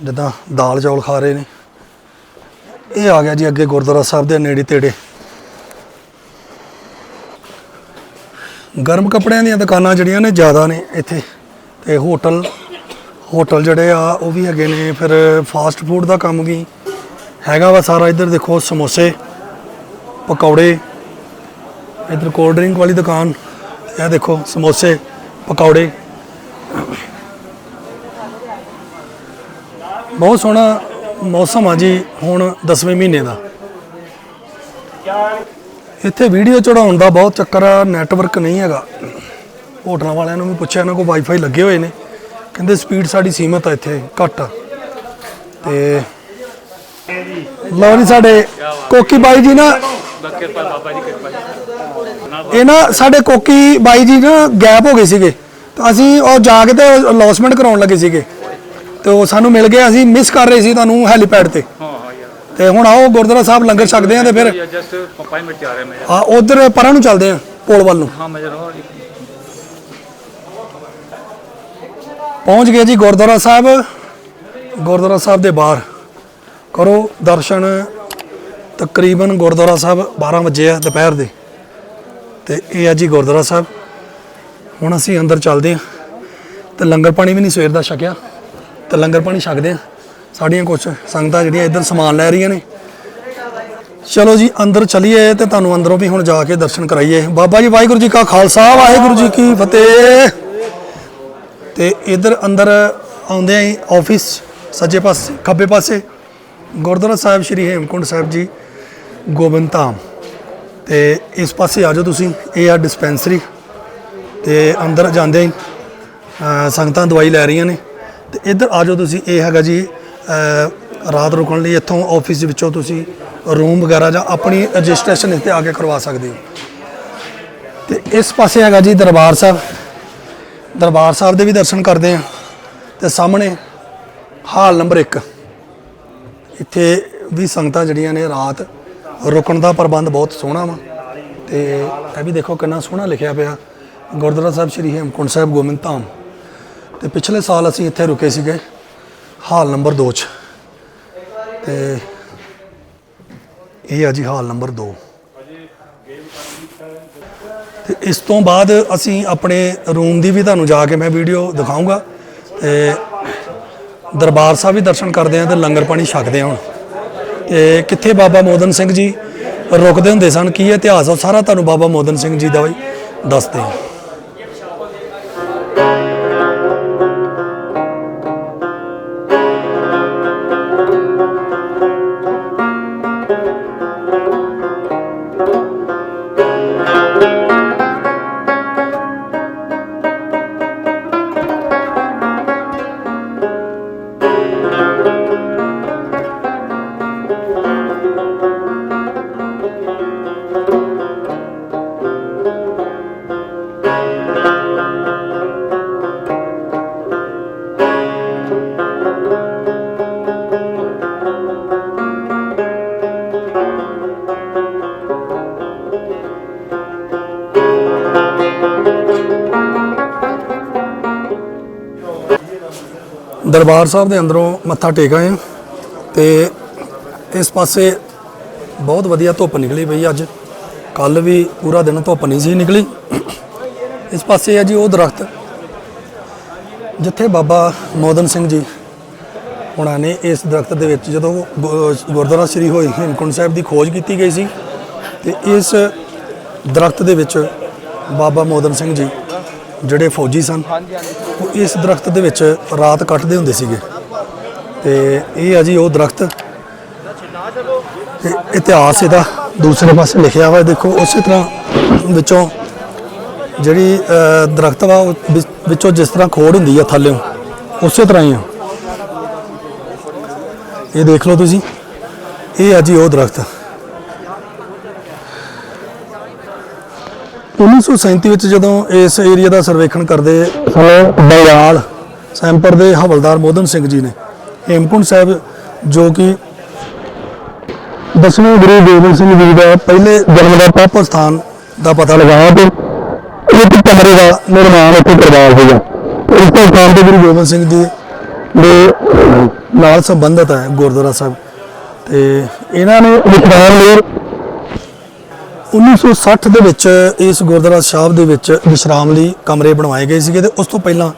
ਜਿੱਦਾਂ ਦਾਲ ਚੌਲ ਖਾ ਰਹੇ ਨੇ। ਇਹ ਆ ਗਿਆ ਜੀ ਅੱਗੇ ਗੁਰਦੁਆਰਾ ਸਾਹਿਬ ਦੇ ਨੇੜੇ ਤੇੜੇ। ਗਰਮ ਕੱਪੜਿਆਂ ਦੀਆਂ ਦੁਕਾਨਾਂ ਜਿਹੜੀਆਂ ਨੇ ਜ਼ਿਆਦਾ ਨੇ ਇੱਥੇ। ਤੇ ਹੋਟਲ ਹੋਟਲ ਜਿਹੜੇ ਆ, ਉਹ ਵੀ ਹੈਗੇ ਨੇ। ਫਿਰ ਫਾਸਟ ਫੂਡ ਦਾ ਕੰਮ ਵੀ ਹੈਗਾ ਵਾ ਸਾਰਾ। ਇੱਧਰ ਦੇਖੋ ਸਮੋਸੇ, ਪਕੌੜੇ ਇੱਧਰ ਕੋਲਡ ਡਰਿੰਕ ਵਾਲੀ ਦੁਕਾਨ, ਇਹ ਦੇਖੋ ਸਮੋਸੇ, ਪਕੌੜੇ। ਬਹੁਤ ਸੋਹਣਾ ਮੌਸਮ ਆ ਜੀ ਹੁਣ 10ਵੇਂ ਮਹੀਨੇ ਦਾ। ਇੱਥੇ ਵੀਡੀਓ ਚੜਾਉਣ ਦਾ ਬਹੁਤ ਚੱਕਰ ਆ ਨੈਟਵਰਕ ਨਹੀਂ ਹੈਗਾ। ਹੋਟਲਾਂ ਵਾਲਿਆਂ ਨੂੰ ਵੀ ਪੁੱਛਿਆ, ਇਹਨਾਂ ਕੋਲ ਵਾਈਫਾਈ ਲੱਗੇ ਹੋਏ ਨੇ। ਕਹਿੰਦੇ ਸਪੀਡ ਸਾਡੀ ਸੀਮਤ ਆ ਇੱਥੇ, ਘੱਟ ਆ। ਤੇ ਲਓ ਜੀ ਸਾਡੇ ਕੋਕੀ ਬਾਈ ਜੀ ਨਾ। ਇਹ ਨਾ ਸਾਡੇ ਕੋਕੀ ਬਾਈ ਜੀ ਨਾ ਗੈਪ ਹੋ ਗਏ ਸੀਗੇ। ਤਾਂ ਅਸੀਂ ਉਹ ਜਾ ਕੇ ਤੇ ਅਲੌਸਮੈਂਟ ਕਰਾਉਣ ਲੱਗੇ ਸੀਗੇ। ਤੇ ਉਹ ਸਾਨੂੰ ਮਿਲ ਗਿਆ ਅਸੀਂ ਮਿਸ ਕਰ ਰਹੇ ਸੀ ਤੁਹਾਨੂੰ ਹੈਲੀਪੈਡ ਤੇ। ਤੇ ਹੁਣ ਆਓ ਗੁਰਦੁਆਰਾ ਸਾਹਿਬ ਲੰਗਰ ਛਕਦੇ ਆ ਤੇ ਫਿਰ ਜਸਟ 5 ਹਾਂ ਉਧਰ ਪਰਾਂ ਨੂੰ ਚੱਲਦੇ ਆ ਕੋਲ ਵੱਲ ਨੂੰ। ਪਹੁੰਚ ਗਏ ਜੀ ਗੁਰਦੁਆਰਾ ਸਾਹਿਬ। ਗੁਰਦੁਆਰਾ ਸਾਹਿਬ ਦੇ ਬਾਹਰ। ਕਰੋ ਦਰਸ਼ਨ। ਤਕਰੀਬਨ ਗੁਰਦੁਆਰਾ ਸਾਹਿਬ 12 ਵਜੇ ਆ ਦੁਪਹਿਰ ਦੇ। ਤੇ ਇਹ ਆ ਜੀ ਗੁਰਦੁਆਰਾ ਸਾਹਿਬ। ਹੁਣ ਅਸੀਂ ਅੰਦਰ ਚੱਲਦੇ ਆ ਤੇ ਲੰਗਰ ਪਾਣੀ ਵੀ ਨਹੀਂ ਸਵੇਰ ਦਾ ਛਕਿਆ। ਤੇ ਲੰਗਰ ਪਾਣੀ ਛਕਦੇ ਆ ਸਾਡੀਆਂ ਕੁਝ ਸੰਗਤਾਂ ਜਿਹੜੀਆਂ ਇੱਧਰ ਸਮਾਨ ਲੈ ਰਹੀਆਂ ਨੇ। ਚਲੋ ਜੀ, ਅੰਦਰ ਚਲੀਏ ਤੇ ਤੁਹਾਨੂੰ ਅੰਦਰੋਂ ਵੀ ਹੁਣ ਜਾ ਕੇ ਦਰਸ਼ਨ ਕਰਾਈਏ। ਬਾਬਾ ਜੀ, ਵਾਹਿਗੁਰੂ ਜੀ ਕਾ ਖਾਲਸਾ, ਵਾਹਿਗੁਰੂ ਜੀ ਕੀ ਫਤਿਹ। ਤੇ ਇੱਧਰ ਅੰਦਰ ਆਉਂਦੇ ਆਂ ਆਫਿਸ ਸੱਜੇ ਪਾਸੇ, ਖੱਬੇ ਪਾਸੇ। ਗੁਰਦੁਆਰਾ ਸਾਹਿਬ, ਸ੍ਰੀ ਹੇਮਕੁੰਟ ਸਾਹਿਬ ਜੀ, ਗੋਬਿੰਦ ਧਾਮ। ਤੇ ਇਸ ਪਾਸੇ ਆ ਜਾਓ ਤੁਸੀਂ, ਇਹ ਆ ਡਿਸਪੈਂਸਰੀ ਤੇ ਅੰਦਰ ਜਾਂਦੇ ਹੀ ਸੰਗਤਾਂ ਦਵਾਈ ਲੈ ਰਹੀਆਂ ਨੇ। ਤੇ ਇੱਧਰ ਆ ਜਾਓ ਤੁਸੀਂ, ਇਹ ਹੈਗਾ ਜੀ ਰਾਤ ਰੁਕਣ ਲਈ ਇੱਥੋਂ ਆਫਿਸ ਵਿੱਚੋਂ ਤੁਸੀਂ ਰੂਮ ਵਗੈਰਾ ਜਾਂ ਆਪਣੀ ਰਜਿਸਟ੍ਰੇਸ਼ਨ ਇੱਥੇ ਆ ਕੇ ਕਰਵਾ ਸਕਦੇ ਹੋ। ਤੇ ਇਸ ਪਾਸੇ ਹੈਗਾ ਜੀ ਦਰਬਾਰ ਸਾਹਿਬ। ਦਰਬਾਰ ਸਾਹਿਬ ਦੇ ਵੀ ਦਰਸ਼ਨ ਕਰਦੇ ਆ ਤੇ ਸਾਹਮਣੇ ਹਾਲ ਨੰਬਰ 1 ਇੱਥੇ ਵੀ ਸੰਗਤਾਂ ਜਿਹੜੀਆਂ ਨੇ ਰਾਤ ਰੁਕਣ ਦਾ ਪ੍ਰਬੰਧ ਬਹੁਤ ਸੋਹਣਾ ਵਾ। ਤੇ ਇਹ ਵੀ ਦੇਖੋ ਕਿੰਨਾ ਸੋਹਣਾ ਲਿਖਿਆ ਪਿਆ। ਗੁਰਦੁਆਰਾ ਸਾਹਿਬ ਸ੍ਰੀ ਹੇਮਕੁੰਟ ਸਾਹਿਬ, ਗੋਬਿੰਦ ਧਾਮ। ਤੇ ਪਿਛਲੇ ਸਾਲ ਅਸੀਂ ਇੱਥੇ ਰੁਕੇ ਸੀਗੇ, ਹਾਲ ਨੰਬਰ 2 'ਚ। ਤੇ ਇਹ ਆ ਜੀ ਹਾਲ ਨੰਬਰ 2 ਤੇ ਇਸ ਤੋਂ ਬਾਅਦ ਅਸੀਂ ਆਪਣੇ ਰੂਮ ਦੀ ਵੀ ਤੁਹਾਨੂੰ ਜਾ ਕੇ ਮੈਂ ਵੀਡੀਓ ਦਿਖਾਉਂਗਾ ਤੇ ਦਰਬਾਰ ਸਾਹਿਬ ਵੀ ਦਰਸ਼ਨ ਕਰਦੇ ਆਂ ਤੇ ਲੰਗਰ ਪਾਣੀ ਛਕਦੇ ਆਂ ਹੁਣ। ਤੇ ਕਿੱਥੇ ਬਾਬਾ ਮੋਦਨ ਸਿੰਘ ਜੀ? ਰੁਕਦੇ ਹੁੰਦੇ ਸਨ, ਕੀ ਇਤਿਹਾਸ ਆ? ਉਹ ਸਾਰਾ ਤੁਹਾਨੂੰ ਬਾਬਾ ਮੋਦਨ ਸਿੰਘ ਜੀ ਦਾ ਵੀ ਦੱਸਦੇ ਆਂ। ਦਰਬਾਰ ਸਾਹਿਬ ਦੇ ਅੰਦਰੋਂ ਮੱਥਾ ਟੇਕ ਆਏ ਹਾਂ ਤੇ ਇਸ ਪਾਸੇ ਬਹੁਤ ਵਧੀਆ ਧੁੱਪ ਨਿਕਲੀ ਪਈ ਅੱਜ। ਕੱਲ ਵੀ ਪੂਰਾ ਦਿਨ ਧੁੱਪ ਨਹੀਂ ਸੀ ਨਿਕਲੀ। ਇਸ ਪਾਸੇ ਹੈ ਜੀ ਉਹ ਦਰਖਤ, ਜਿੱਥੇ ਬਾਬਾ ਮੋਦਨ ਸਿੰਘ ਜੀ ਉਹਨਾਂ ਨੇ ਇਸ ਦਰਖਤ ਦੇ ਵਿੱਚ ਜਦੋਂ ਗੁ- ਗੁਰਦੁਆਰਾ ਸ੍ਰੀ ਹੋਈ ਹੇਮਕੁੰਟ ਸਾਹਿਬ ਦੀ ਖੋਜ ਕੀਤੀ ਗਈ ਸੀ ਤੇ ਇਸ ਦਰਖਤ ਦੇ ਵਿੱਚ ਬਾਬਾ ਮੋਦਨ ਸਿੰਘ ਜੀ ਜਿਹੜੇ ਫੌਜੀ ਸਨ ਉਹ ਇਸ ਦਰਖਤ ਦੇ ਵਿੱਚ ਰਾਤ ਕੱਟਦੇ ਹੁੰਦੇ ਸੀਗੇ। ਤੇ ਇਹ ਆ ਜੀ ਉਹ ਦਰਖਤ। ਤੇ ਇਤਿਹਾਸ ਇਹਦਾ ਦੂਸਰੇ ਪਾਸੇ ਲਿਖਿਆ ਹੋਇਆ ਦੇਖੋ ਉਸੇ ਤਰ੍ਹਾਂ ਵਿੱਚੋਂ ਜਿਹੜੀ ਦਰਖਤ ਵਾ ਵਿੱਚ- ਵਿੱਚੋਂ ਜਿਸ ਤਰ੍ਹਾਂ ਖੋੜ ਹੁੰਦੀ ਆ ਥੱਲੇੋਂ ਉਸੇ ਤਰ੍ਹਾਂ ਹੀ ਆ। ਇਹ ਦੇਖ ਲਓ ਤੁਸੀਂ। ਇਹ ਆ ਜੀ ਉਹ ਦਰਖਤ। 1937 ਵਿੱਚ ਜਦੋਂ ਇਸ ਏਰੀਆ ਦਾ ਸਰਵੇਖਣ ਕਰਦੇ ਸਨ ਬਲਿਆਲ ਸੈਂਪਰ ਦੇ ਹਵਲਦਾਰ ਮੋਦਨ ਸਿੰਘ ਜੀ ਨੇ ਹੇਮਕੁੰਟ ਸਾਹਿਬ ਜੋ ਕਿ ਦਸਵੇਂ ਗੁਰੂ ਗੋਬਿੰਦ ਸਿੰਘ ਜੀ ਦਾ ਪਹਿਲੇ ਜਨਮ ਦਾ ਪਾਪ ਸਥਾਨ ਦਾ ਪਤਾ ਲਗਾਇਆ ਤੇ ਇੱਕ ਕਮਰੇ ਦਾ ਨਿਰਮਾਣ ਇੱਥੇ ਕਰਵਾਇਆ ਸੀਗਾ। ਇਸ ਤੋਂ ਸਥਾਨ ਤੇ ਗੁਰੂ ਗੋਬਿੰਦ ਸਿੰਘ ਜੀ ਦੇ ਨਾਲ ਸੰਬੰਧਿਤ ਹੈ ਗੁਰਦੁਆਰਾ ਸਾਹਿਬ। ਤੇ ਇਹਨਾਂ ਨੇ ਵਿਸ਼ਰਾਮ ਲਈ 1960 ਦੇ ਵਿੱਚ ਇਸ ਗੁਰਦੁਆਰਾ ਸਾਹਿਬ ਦੇ ਵਿੱਚ ਵਿਸ਼ਰਾਮ ਲਈ ਕਮਰੇ ਬਣਵਾਏ ਗਏ ਸੀਗੇ ਤੇ ਉਸ ਤੋਂ ਪਹਿਲਾਂ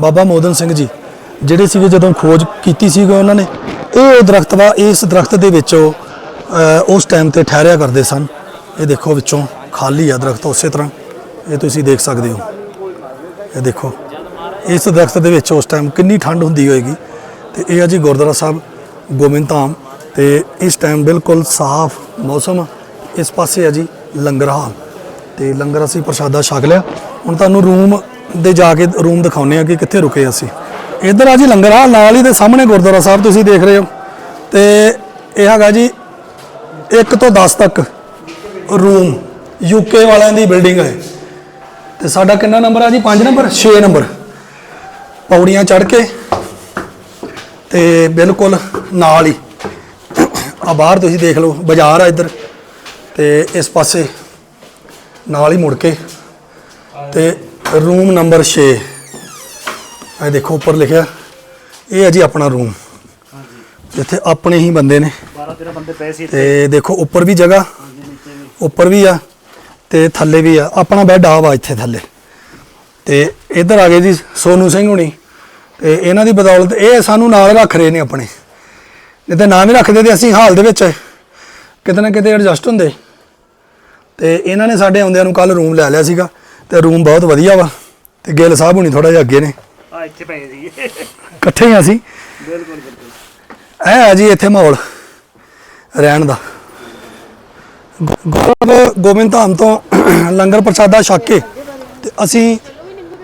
ਬਾਬਾ ਮੋਦਨ ਸਿੰਘ ਜੀ ਜਿਹੜੇ ਸੀਗੇ ਜਦੋਂ ਖੋਜ ਕੀਤੀ ਸੀਗੀ ਉਹਨਾਂ ਨੇ, ਇਹ ਉਹ ਦਰਖਤ ਵਾ, ਇਸ ਦਰਖਤ ਦੇ ਵਿੱਚ ਉਸ ਟਾਈਮ ਤੇ ਠਹਿਰਿਆ ਕਰਦੇ ਸਨ। ਇਹ ਦੇਖੋ ਵਿੱਚੋਂ ਖਾਲੀ ਆ ਦਰਖਤ ਉਸੇ ਤਰ੍ਹਾਂ। ਇਹ ਤੁਸੀਂ ਦੇਖ ਸਕਦੇ ਹੋ। ਇਹ ਦੇਖੋ, ਇਸ ਦਰਖਤ ਦੇ ਵਿੱਚ ਉਸ ਟਾਈਮ ਕਿੰਨੀ ਠੰਡ ਹੁੰਦੀ ਹੋਏਗੀ। ਤੇ ਇਹ ਆ ਜੀ ਗੁਰਦੁਆਰਾ ਸਾਹਿਬ ਗੋਬਿੰਦ ਧਾਮ ਤੇ ਇਸ ਟਾਈਮ ਬਿਲਕੁਲ ਸਾਫ਼ ਮੌਸਮ ਆ। ਇਸ ਪਾਸੇ ਆ ਜੀ ਲੰਗਰ ਹਾਲ। ਤੇ ਲੰਗਰ ਅਸੀਂ ਪ੍ਰਸ਼ਾਦਾ ਛਕ ਲਿਆ। ਹੁਣ ਤੁਹਾਨੂੰ ਰੂਮ ਦੇ ਜਾ ਕੇ ਰੂਮ ਦਿਖਾਉਨੇ ਆ ਕਿ ਕਿੱਥੇ ਰੁਕੇ ਅਸੀਂ। ਇੱਧਰ ਆ ਜੀ ਲੰਗਰ ਹਾਲ, ਨਾਲ ਹੀ ਦੇ ਸਾਹਮਣੇ ਗੁਰਦੁਆਰਾ ਸਾਹਿਬ ਤੁਸੀਂ ਦੇਖ ਰਹੇ ਹੋ। ਤੇ ਇਹ ਹੈਗਾ ਜੀ 1 ਤੋਂ 10 ਤੱਕ ਰੂਮ ਯੂਕੇ ਵਾਲਿਆਂ ਦੀ ਬਿਲਡਿੰਗ ਹੈ। ਤੇ ਸਾਡਾ ਕਿੰਨਾ ਨੰਬਰ ਆ ਜੀ? 5 ਨੰਬਰ? 6 ਨੰਬਰ। ਪੌੜੀਆਂ ਚੜ੍ਹ ਕੇ ਤੇ ਬਿਲਕੁਲ ਨਾਲ ਹੀ। ਆ ਬਾਹਰ ਤੁਸੀਂ ਦੇਖ ਲਓ, ਬਾਜ਼ਾਰ ਆ ਇੱਧਰ। ਤੇ ਇਸ ਪਾਸੇ ਨਾਲ ਹੀ ਮੁੜ ਕੇ ਤੇ ਰੂਮ ਨੰਬਰ 6 ਇਹ ਦੇਖੋ ਉੱਪਰ ਲਿਖਿਆ। ਇਹ ਹੈ ਜੀ ਆਪਣਾ ਰੂਮ। ਜਿੱਥੇ ਆਪਣੇ ਹੀ ਬੰਦੇ ਨੇ। 12 13 ਬੰਦੇ ਪਏ ਸੀ ਤੇ ਦੇਖੋ ਉੱਪਰ ਵੀ ਜਗ੍ਹਾ ਉੱਪਰ ਵੀ ਆ ਤੇ ਥੱਲੇ ਵੀ ਆ। ਆਪਣਾ ਬੈੱਡ ਆ ਵਾ ਇੱਥੇ ਥੱਲੇ। ਤੇ ਇੱਧਰ ਆ ਗਏ ਜੀ ਸੋਨੂ ਸਿੰਘ ਹੁਣੀ। ਤੇ ਇਹਨਾਂ ਦੀ ਬਦੌਲਤ ਇਹ ਸਾਨੂੰ ਨਾਲ ਰੱਖ ਰਹੇ ਨੇ ਆਪਣੇ। ਨਹੀਂ ਤੇ ਨਾ ਵੀ ਰੱਖਦੇ ਤੇ ਅਸੀਂ ਹਾਲ ਦੇ ਵਿੱਚ। ਕਿਤੇ ਨਾ ਕਿਤੇ ਐਡਜਸਟ ਹੁੰਦੇ। ਤੇ ਇਹਨਾਂ ਨੇ ਸਾਡੇ ਆਉਂਦਿਆਂ ਨੂੰ ਕੱਲ ਰੂਮ ਲੈ ਲਿਆ ਸੀਗਾ ਤੇ ਰੂਮ ਬਹੁਤ ਵਧੀਆ ਵਾ ਤੇ ਗਿੱਲ ਸਾਹਿਬ ਹੁਣੀ ਥੋੜਾ ਜਿਹਾ ਅੱਗੇ ਨੇ। ਆ ਇੱਥੇ ਪਏ ਸੀ ਇਕੱਠੇ ਹੀ ਅਸੀਂ। ਬਿਲਕੁਲ ਬਿਲਕੁਲ। ਇਹ ਹੈ ਜੀ ਇੱਥੇ ਮਾਹੌਲ ਰਹਿਣ ਦਾ। ਗੋਬਿੰਦ ਧਾਮ ਤੋਂ ਲੰਗਰ ਪ੍ਰਸ਼ਾਦਾ ਛਕ ਕੇ ਤੇ ਅਸੀਂ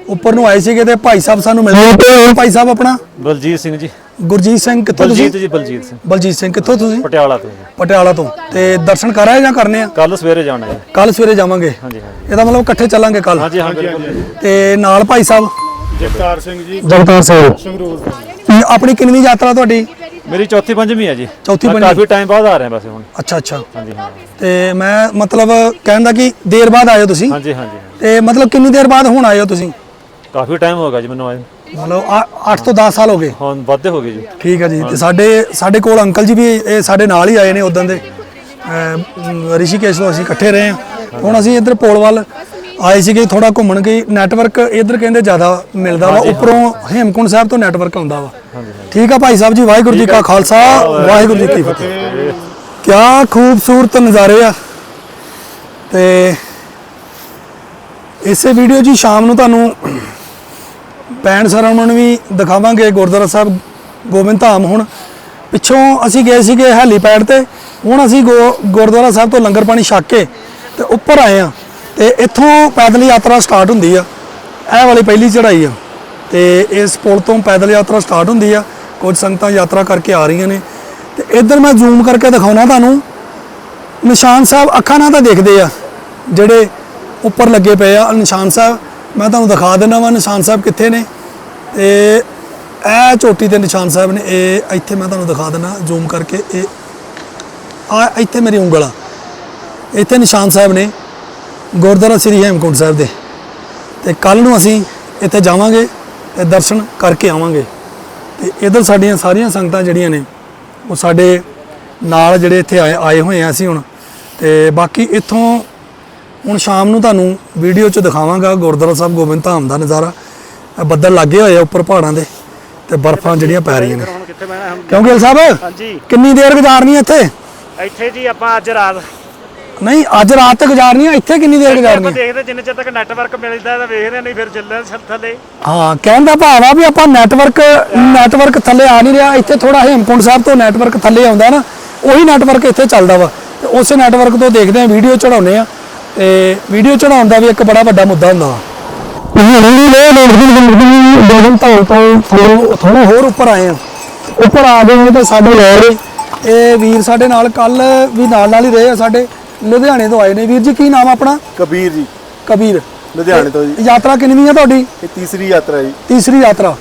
ਉੱਪਰ ਨੂੰ ਆਏ ਸੀਗੇ ਤੇ ਭਾਈ ਸਾਹਿਬ ਸਾਨੂੰ ਮਿਲੇ। ਤੇ ਭਾਈ ਸਾਹਿਬ ਆਪਣਾ? ਬਲਜੀਤ ਸਿੰਘ ਜੀ। ਗੁਰਜੀਤ ਸਿੰਘ ਕਿੱਥੋਂ ਬਲਜੀਤ ਤੁਸੀਂ ਜੀ ਬਲਜੀਤ ਸਿੰਘ। ਬਲਜੀਤ ਸਿੰਘ ਕਿੱਥੋਂ ਤੁਸੀਂ? ਪਟਿਆਲਾ ਤੋਂ ਜੀ। ਪਟਿਆਲਾ ਤੋਂ। ਤੇ ਦਰਸ਼ਨ ਕਰ ਆਏ ਜਾਂ ਕਰਨੇ ਆ? ਕੱਲ ਸਵੇਰੇ ਜਾਣਾ ਹੈ ਕੱਲ ਸਵੇਰੇ ਜਾਵਾਂਗੇ। ਹਾਂਜੀ ਹਾਂਜੀ। ਇਹਦਾ ਮਤਲਬ ਇਕੱਠੇ ਚੱਲਾਂਗੇ ਕੱਲ ਹਾਂਜੀ ਹਾਂ ਬਿਲਕੁਲ ਤੇ ਨਾਲ ਭਾਈ ਸਾਹਿਬ? ਜਗਤਾਰ ਸਿੰਘ ਜੀ। ਜਗਤਾਰ ਸਿੰਘ। ਸੰਗਰੂਰ ਤੋਂ। ਆਪਣੀ ਕਿੰਨੀ ਯਾਤਰਾ ਤੁਹਾਡੀ? ਮੇਰੀ ਚੌਥੀ ਪੰਜਵੀਂ ਹੈ ਜੀ। ਚੌਥੀ ਮੈਂ ਪੰਜਵੀਂ। ਕਾਫੀ ਟਾਈਮ ਬਾਅਦ ਆ ਰਿਹਾ ਵੈਸੇ ਹੁਣ। ਅੱਛਾ ਅੱਛਾ। ਹਾਂਜੀ ਹਾਂ। ਤੇ ਮੈਂ ਮਤਲਬ ਕਹਿਣ ਦਾ ਕਿ ਦੇਰ ਬਾਅਦ ਆਏ ਹੋ ਤੁਸੀਂ? ਹਾਂਜੀ ਹਾਂਜੀ। ਤੇ ਮਤਲਬ ਕਿੰਨੀ ਦੇਰ ਬਾਅਦ ਹੁਣ ਆਏ ਹੋ ਤੁਸੀਂ? ਕਾਫੀ ਟਾਈਮ ਹੋ ਗਿਆ ਜੀ ਮੈਨੂੰ ਆਏ ਮਤਲਬ 8 ਤੋਂ 10 ਸਾਲ ਹੋ ਗਏ। ਹੁਣ ਵੱਧੇ ਹੋ ਗਏ ਜੀ। ਠੀਕ ਹੈ ਜੀ। ਤੇ ਸਾਡੇ ਸਾਡੇ ਕੋਲ ਅੰਕਲ ਜੀ ਵੀ ਇਹ ਸਾਡੇ ਨਾਲ ਹੀ ਆਏ ਨੇ ਉਦੋਂ ਦੇ। ਰਿਸ਼ੀਕੇਸ਼ ਤੋਂ ਅਸੀਂ ਇਕੱਠੇ ਰਹੇ ਹਾਂ। ਹੁਣ ਅਸੀਂ ਇੱਧਰ ਪੋਲ ਵੱਲ ਆਏ ਸੀਗੇ ਥੋੜਾ ਘੁੰਮਣ ਗਏ। ਨੈਟਵਰਕ ਇੱਧਰ ਕਹਿੰਦੇ ਜ਼ਿਆਦਾ ਮਿਲਦਾ ਵਾ। ਉੱਪਰੋਂ ਹੇਮਕੁੰਟ ਸਾਹਿਬ ਤੋਂ ਨੈਟਵਰਕ ਆਉਂਦਾ ਵਾ। ਠੀਕ ਆ ਭਾਈ ਸਾਹਿਬ ਜੀ ਵਾਹਿਗੁਰੂ ਜੀ ਕਾ ਖਾਲਸਾ ਵਾਹਿਗੁਰੂ ਜੀ ਕੀ ਫਤਿਹ। ਕਿਆ ਖੂਬਸੂਰਤ ਨਜ਼ਾਰੇ ਆ। ਤੇ ਇਸੇ ਵੀਡੀਓ ਜੀ ਸ਼ਾਮ ਨੂੰ ਤੁਹਾਨੂੰ ਪੈਣ ਨੂੰ ਵੀ ਦਿਖਾਵਾਂਗੇ, ਗੁਰਦੁਆਰਾ ਸਾਹਿਬ ਗੋਬਿੰਦ ਧਾਮ ਹੁਣ। ਪਿੱਛੋਂ ਅਸੀਂ ਗਏ ਸੀਗੇ ਹੈਲੀਪੈਡ ਤੇ, ਹੁਣ ਅਸੀਂ ਗੋ- ਗੁਰਦੁਆਰਾ ਸਾਹਿਬ ਤੋਂ ਲੰਗਰ ਪਾਣੀ ਛੱਕ ਕੇ ਤੇ ਉੱਪਰ ਆਏ ਆ ਤੇ ਇੱਥੋਂ ਪੈਦਲ ਯਾਤਰਾ ਸਟਾਰਟ ਹੁੰਦੀ ਆ। ਇਹ ਵਾਲੀ ਪਹਿਲੀ ਚੜ੍ਹਾਈ ਆ ਤੇ ਇਸ ਪੁਲ ਤੋਂ ਪੈਦਲ ਯਾਤਰਾ ਸਟਾਰਟ ਹੁੰਦੀ ਆ। ਕੁਝ ਸੰਗਤਾਂ ਯਾਤਰਾ ਕਰਕੇ ਆ ਰਹੀਆਂ ਨੇ। ਤੇ ਇੱਧਰ ਮੈਂ ਜ਼ੂਮ ਕਰਕੇ ਦਿਖਾਉਣਾ ਤੁਹਾਨੂੰ। ਨਿਸ਼ਾਨ ਸਾਹਿਬ ਅੱਖਾਂ ਨਾਲ ਤਾਂ ਦੇਖਦੇ ਆ, ਜਿਹੜੇ ਉੱਪਰ ਲੱਗੇ ਪਏ ਆ। ਨਿਸ਼ਾਨ ਸਾਹਿਬ ਮੈਂ ਤੁਹਾਨੂੰ ਦਿਖਾ ਦਿੰਦਾ ਵਾਂ ਨਿਸ਼ਾਨ ਸਾਹਿਬ ਕਿੱਥੇ ਨੇ। ਤੇ ਇਹ ਚੋਟੀ ਤੇ ਨਿਸ਼ਾਨ ਸਾਹਿਬ ਨੇ, ਇਹ ਇੱਥੇ ਮੈਂ ਤੁਹਾਨੂੰ ਦਿਖਾ ਦਿੰਦਾ, ਜ਼ੂਮ ਕਰਕੇ ਇਹ ਆ ਇੱਥੇ ਮੇਰੀ ਉਂਗਲ ਆ। ਇੱਥੇ ਨਿਸ਼ਾਨ ਸਾਹਿਬ ਨੇ ਗੁਰਦੁਆਰਾ ਸ੍ਰੀ ਹੇਮਕੁੰਟ ਸਾਹਿਬ ਦੇ। ਤੇ ਕੱਲ ਨੂੰ ਅਸੀਂ ਇੱਥੇ ਜਾਵਾਂਗੇ ਤੇ ਦਰਸ਼ਨ ਕਰਕੇ ਆਵਾਂਗੇ। ਤੇ ਇਧਰ ਸਾਡੀਆਂ ਸਾਰੀਆਂ ਸੰਗਤਾਂ ਜਿਹੜੀਆਂ ਨੇ, ਉਹ ਸਾਡੇ ਨਾਲ ਜਿਹੜੇ ਇੱਥੇ ਆਏ ਆਏ ਹੋਏ ਆ ਅਸੀਂ ਹੁਣ। ਤੇ ਬਾਕੀ ਇੱਥੋਂ ਹੁਣ ਸ਼ਾਮ ਨੂੰ ਤੁਹਾਨੂੰ ਵੀਡੀਓ 'ਚ ਦਿਖਾਵਾਂਗਾ ਗੁਰਦੁਆਰਾ ਸਾਹਿਬ ਗੋਬਿੰਦ ਧਾਮ ਦਾ ਨਜ਼ਾਰਾ। ਇਹ ਬੱਦਲ ਲੱਗੇ ਹੋਏ ਆ ਉੱਪਰ ਪਹਾੜਾਂ ਦੇ ਤੇ ਬਰਫ਼ਾਂ ਜਿਹੜੀਆਂ ਪੈ ਰਹੀਆਂ ਨੇ। ਹੁਣ ਕਿੱਥੇ ਬਹਿਣਾ ਹੁਣ ਕਿਉਂਕਿ ਗਿੱਲ ਸਾਹਿਬ? ਹਾਂਜੀ। ਕਿੰਨੀ ਦੇਰ ਗੁਜ਼ਾਰਨੀ ਹੈ ਇੱਥੇ? ਇੱਥੇ ਜੀ ਆਪਾਂ ਅੱਜ ਰਾਤ। ਨਹੀਂ ਅੱਜ ਰਾਤ ਤੱਕ ਗੁਜ਼ਾਰਨੀ ਹੈ ਇੱਥੇ ਕਿੰਨੀ ਦੇਰ ਗੁਜ਼ਾਰਨੀ ਆਪਾਂ ਹੈ? ਦੇਖਦੇ ਜਿੰਨੇ ਚਿਰ ਤੱਕ ਨੈਟਵਰਕ ਮਿਲਦਾ ਤਾਂ ਵੇਖਦੇ ਨਹੀਂ ਫਿਰ ਚੱਲਦੇ ਛੱਤ ਥੱਲੇ। ਹਾਂ ਕਹਿਣ ਦਾ ਭਾਵ ਆ ਵੀ ਆਪਾਂ ਨੈਟਵਰਕ ਨੈਟਵਰਕ ਥੱਲੇ ਆ ਨਹੀਂ ਰਿਹਾ। ਇੱਥੇ ਥੋੜਾ ਹੇਮਕੁੰਟ ਸਾਹਿਬ ਤੋਂ ਨੈਟਵਰਕ ਥੱਲੇ ਆਉਂਦਾ ਨਾ ਉਹੀ ਨੈਟਵਰਕ ਇੱਥੇ ਚੱਲਦਾ ਵਾ। ਤੇ ਉਸੇ ਨੈਟਵਰਕ ਤੋਂ ਦੇਖਦੇ ਆ ਵੀਡੀਓ ਚੜਾਉਨੇ ਆ ਤੇ ਵੀਡੀਓ ਚੜਾਉਣ ਦਾ ਵੀ ਇੱਕ ਬੜਾ ਵੱਡਾ ਮੁੱਦਾ ਹੁੰਦਾ। ਥੋੜਾ ਹੋਰ ਉੱਪਰ ਆਏ ਆ। ਉੱਪਰ ਆ ਗਏ ਤੇ ਸਾਡੇ ਲੋੜ ਇਹ ਵੀਰ ਸਾਡੇ ਨਾਲ ਕੱਲ ਵੀ ਨਾਲ ਨਾਲ ਹੀ ਰਹੇ ਆ ਸਾਡੇ ਲੁਧਿਆਣੇ ਤੋਂ ਆਏ ਨੇ। ਵੀਰ ਜੀ ਕੀ ਨਾਮ ਆ ਆਪਣਾ? ਕਬੀਰ ਜੀ। ਕਬੀਰ। ਲੁਧਿਆਣੇ ਤੋਂ ਜੀ। ਯਾਤਰਾ ਕਿੰਨੀ ਆ ਤੁਹਾਡੀ? ਇਹ ਤੀਸਰੀ ਯਾਤਰਾ ਜੀ। ਤੀਸਰੀ ਯਾਤਰਾ।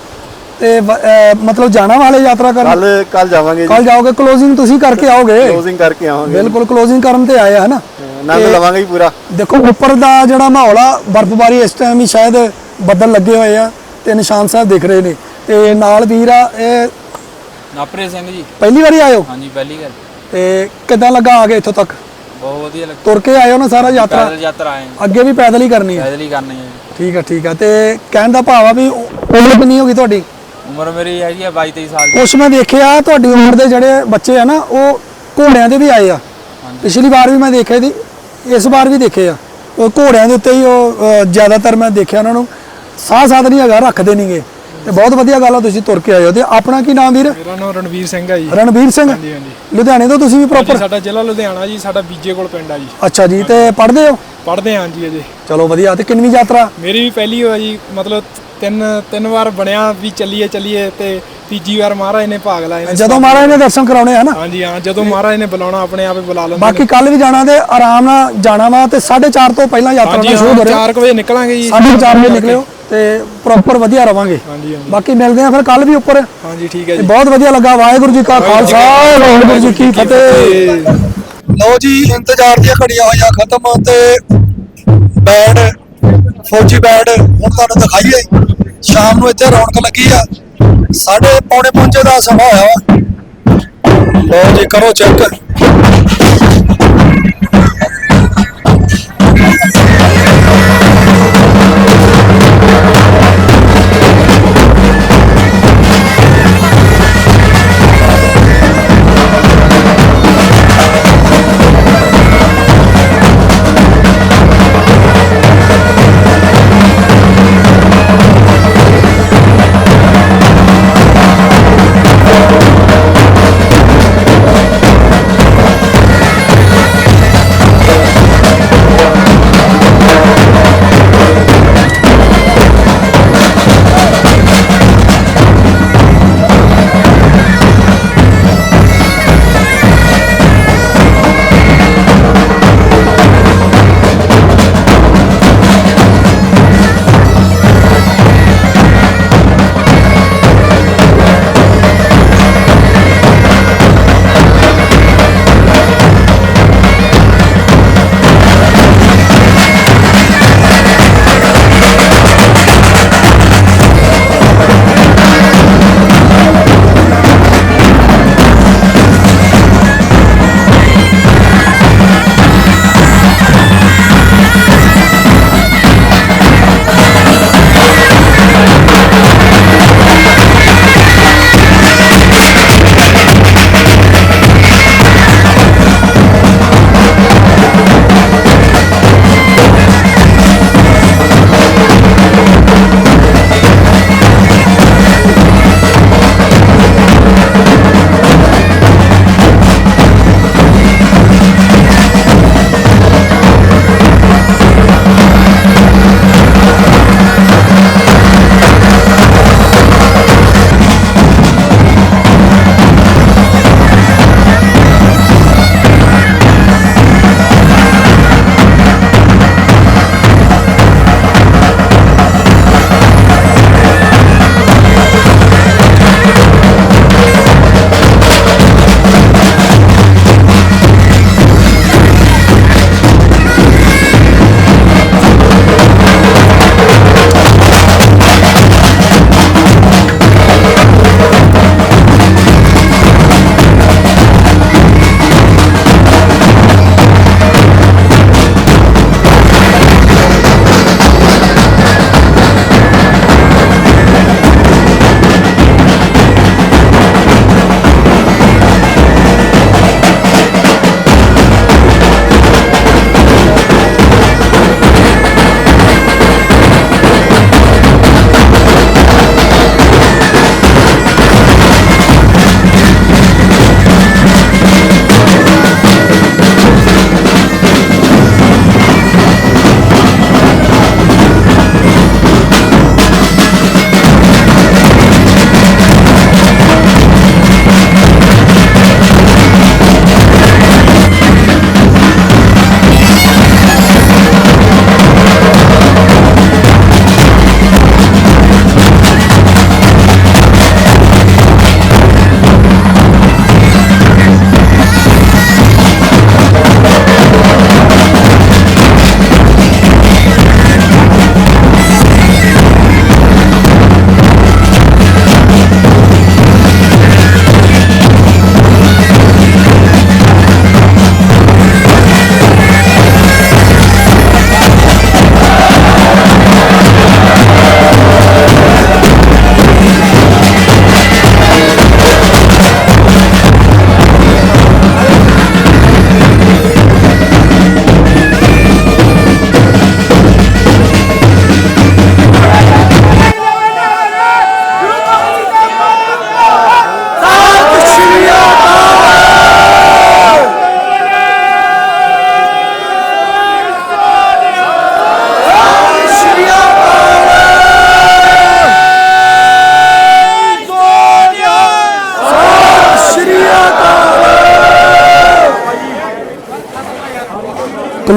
ਤੇ ਮਤਲਬ ਜਾਣਾ ਵਾਲੇ ਯਾਤਰਾ ਕਰਨ? ਕੱਲ ਕੱਲ ਜਾਵਾਂਗੇ ਕੱਲ ਜਾਓਗੇ? ਕਲੋਜ਼ਿੰਗ ਤੁਸੀਂ ਕਰਕੇ ਆਓਗੇ? ਕਲੋਜ਼ਿੰਗ ਕਰਕੇ ਆਵਾਂਗੇ ਬਿਲਕੁਲ ਕਲੋਜ਼ਿੰਗ ਕਰਨ ਤੇ ਆਏ ਆ ਹਨਾ? ਆਨੰਦ ਲਵਾਂਗੇ ਜੀ ਪੂਰਾ। ਦੇਖੋ ਉੱਪਰ ਦਾ ਜਿਹੜਾ ਮਾਹੌਲ ਆ ਬਰਫ਼ਬਾਰੀ ਇਸ ਟਾਈਮ ਹੀ ਸ਼ਾਇਦ ਬੱਦਲ ਲੱਗੇ ਹੋਏ ਆ ਤੇ ਨਿਸ਼ਾਨ ਸਾਹਿਬ ਦਿਖ ਰਹੇ ਨੇ। ਤੇ ਨਾਲ ਵੀਰ ਆ ਇਹ ਨਾਪਰੇ ਸਿੰਘ ਜੀ। ਪਹਿਲੀ ਵਾਰੀ ਆਇਓ ਹਾਂਜੀ ਪਹਿਲੀ ਗੱਲ ਤੇ ਕਿੱਦਾਂ ਲੱਗਾ ਆ ਗਏ ਇੱਥੋਂ ਤੱਕ? ਬਹੁਤ ਵਧੀਆ ਲੱਗਾ। ਤੁਰ ਕੇ ਆਇਓ ਨਾ ਸਾਰਾ ਯਾਤਰਾ? ਪੈਦਲ ਯਾਤਰਾ ਆਏ ਹਾਂ। ਅੱਗੇ ਵੀ ਪੈਦਲ ਹੀ ਕਰਨੀ ਹੈ। ਪੈਦਲ ਹੀ ਕਰਨੀ ਹੈ। ਠੀਕ ਆ ਠੀਕ ਆ। ਤੇ ਕਹਿਣ ਦਾ ਭਾਵ ਆ ਵੀ ਉਮਰ ਕਿੰਨੀ ਹੋ ਗਈ ਤੁਹਾਡੀ? ਉਮਰ ਮੇਰੀ ਹੈਗੀ ਆ 22 23 ਸਾਲ ਦੀ। ਕੁਛ ਮੈਂ ਦੇਖਿਆ ਤੁਹਾਡੀ ਉਮਰ ਦੇ ਜਿਹੜੇ ਬੱਚੇ ਆ ਨਾ ਉਹ ਘੋੜਿਆਂ ਦੇ ਵੀ ਆਏ ਆ। ਪਿਛਲੀ ਵਾਰ ਵੀ ਮੈਂ ਦੇਖੇ ਸੀ ਇਸ ਵਾਰ ਵੀ ਦੇਖੇ ਆ। ਉਹ ਘੋੜਿਆਂ ਦੇ ਉੱਤੇ ਹੀ ਉਹ ਅ, ਜ਼ਿਆਦਾਤਰ ਮੈਂ ਦੇਖਿਆ ਉਹਨਾਂ ਨੂੰ। ਸਾਹ ਸਾਧ ਨਹੀਂ ਹੈਗਾ ਰੱਖਦੇ ਨਹੀਂਗੇ ਤੇ ਬਹੁਤ ਵਧੀਆ ਗੱਲ ਆ ਤੁਸੀਂ ਤੁਰ ਕੇ ਆਏ ਹੋ ਤੇ ਆਪਣਾ ਕੀ ਨਾਮ ਵੀਰ? ਮੇਰਾ ਨਾਮ ਰਣਵੀਰ ਸਿੰਘ ਹੈ ਜੀ। ਰਣਵੀਰ ਸਿੰਘ? ਹਾਂਜੀ ਹਾਂਜੀ। ਲੁਧਿਆਣੇ ਤੋਂ ਤੁਸੀਂ ਵੀ ਪ੍ਰੋਪਰ ਸਾਡਾ ਜ਼ਿਲ੍ਹਾ ਲੁਧਿਆਣਾ ਜੀ ਸਾਡਾ ਬੀਜੇ ਕੋਲ ਪਿੰਡ ਆ ਜੀ। ਅੱਛਾ ਜੀ ਤੇ ਪੜ੍ਹਦੇ ਹੋ? ਪੜ੍ਹਦੇ ਹਾਂ ਜੀ ਅਜੇ। ਚਲੋ ਵਧੀਆ ਤੇ ਕਿੰਨਵੀਂ ਯਾਤਰਾ? ਮੇਰੀ ਵੀ ਪਹਿਲੀ ਹੋਇਆ ਜੀ ਮਤਲਬ ਤਿੰਨ ਤਿੰਨ ਵਾਰ ਬਣਿਆ ਵੀ ਚੱਲੀਏ ਚੱਲੀਏ ਤੇ ਤੀਜੀ ਵਾਰ ਮਹਾਰਾਜ ਨੇ ਭਾਗ ਨੇ ਜਦੋਂ ਮਹਾਰਾਜ ਨੇ ਦਰਸ਼ਨ ਕਰਾਉਣੇ ਆ ਨਾ? ਹਾਂਜੀ ਹਾਂ ਜਦੋਂ ਮਹਾਰਾਜ ਨੇ ਬੁਲਾਉਣਾ ਆਪਣੇ ਆਪੇ ਬੁਲਾ ਲੈਂਦੇ ਬਾਕੀ ਕੱਲ ਵੀ ਜਾਣਾ ਤੇ ਆਰਾਮ ਨਾਲ ਜਾਣਾ ਵਾ ਤੇ 4:30 ਤੋਂ ਪਹਿਲਾਂ ਯਾਤਰਾ ਸ਼ੁਰੂ ਕਰੋ 4 ਵਜੇ ਨਿਕਲਾਂਗੇ ਜੀ। 4:30 ਵਜੇ ਨਿਕਲਿਓ। ਤੇ ਪ੍ਰੋਪਰ ਵਧੀਆ ਰਵਾਂਗੇ। ਹਾਂਜੀ ਹਾਂਜੀ। ਬਾਕੀ ਮਿਲਦੇ ਆ ਫਿਰ ਕੱਲ ਵੀ ਉੱਪਰ। ਹਾਂਜੀ ਠੀਕ ਹੈ ਜੀ। ਬਹੁਤ ਵਧੀਆ ਲੱਗਾ। ਵਾਹਿਗੁਰੂ ਜੀ ਕਾ ਖਾਲਸਾ ਵਾਹਿਗੁਰੂ ਜੀ ਕੀ ਫਤਿਹ। ਲਓ ਜੀ ਇੰਤਜ਼ਾਰ ਦੀਆਂ ਘੜੀਆਂ ਹੋਈਆਂ ਖਤਮ ਤੇ ਬੈਂਡ ਫੌਜੀ ਬੈਂਡ ਹੁਣ ਤੁਹਾਨੂੰ ਦਿਖਾਈਏ। ਸ਼ਾਮ ਨੂੰ ਇੱਥੇ ਰੌਣਕ ਲੱਗੀ ਆ। ਸਾਡੇ ਪੌਣੇ ਪਹੁੰਚੇ ਦਾ ਸਮਾਂ ਹੋਇਆ ਵਾ। ਲਓ ਜੀ ਕਰੋ ਚੈੱਕ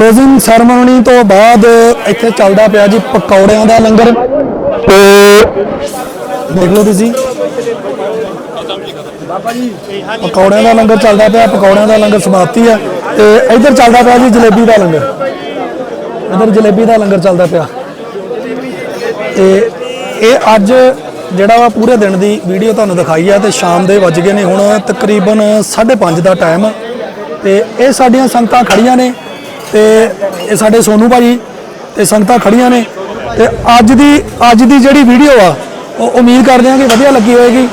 ਕਲੋਜ਼ਿੰਗ ਸੈਰੇਮਨੀ ਤੋਂ ਬਾਅਦ ਇੱਥੇ ਚੱਲਦਾ ਪਿਆ ਜੀ ਪਕੌੜਿਆਂ ਦਾ ਲੰਗਰ। ਤੇ ਦੇਖ ਲਓ ਤੁਸੀਂ। ਪਕੌੜਿਆਂ ਦਾ ਲੰਗਰ ਚੱਲਦਾ ਪਿਆ, ਪਕੌੜਿਆਂ ਦਾ ਲੰਗਰ ਸਮਾਪਤੀ ਆ। ਤੇ ਇੱਧਰ ਚੱਲਦਾ ਪਿਆ ਜੀ ਜਲੇਬੀ ਦਾ ਲੰਗਰ। ਇੱਧਰ ਜਲੇਬੀ ਦਾ ਲੰਗਰ ਚੱਲਦਾ ਪਿਆ। ਤੇ ਇਹ ਅੱਜ ਜਿਹੜਾ ਵਾ ਪੂਰੇ ਦਿਨ ਦੀ ਵੀਡੀਓ ਤੁਹਾਨੂੰ ਦਿਖਾਈ ਆ ਤੇ ਸ਼ਾਮ ਦੇ ਵੱਜ ਗਏ ਨੇ ਹੁਣ ਤਕਰੀਬਨ 5:30 ਦਾ ਟਾਈਮ ਤੇ ਇਹ ਸਾਡੀਆਂ ਸੰਗਤਾਂ ਖੜੀਆਂ ਨੇ। ਤੇ ਇਹ ਸਾਡੇ ਸੋਨੂ ਭਾਜੀ ਤੇ ਸੰਗਤਾਂ ਖੜੀਆਂ ਨੇ ਤੇ ਅੱਜ ਦੀ ਅੱਜ ਦੀ ਜਿਹੜੀ ਵੀਡੀਓ ਆ ਉਹ ਉਮੀਦ ਕਰਦੇ ਹਾਂ ਕਿ ਵਧੀਆ ਲੱਗੀ ਹੋਏਗੀ।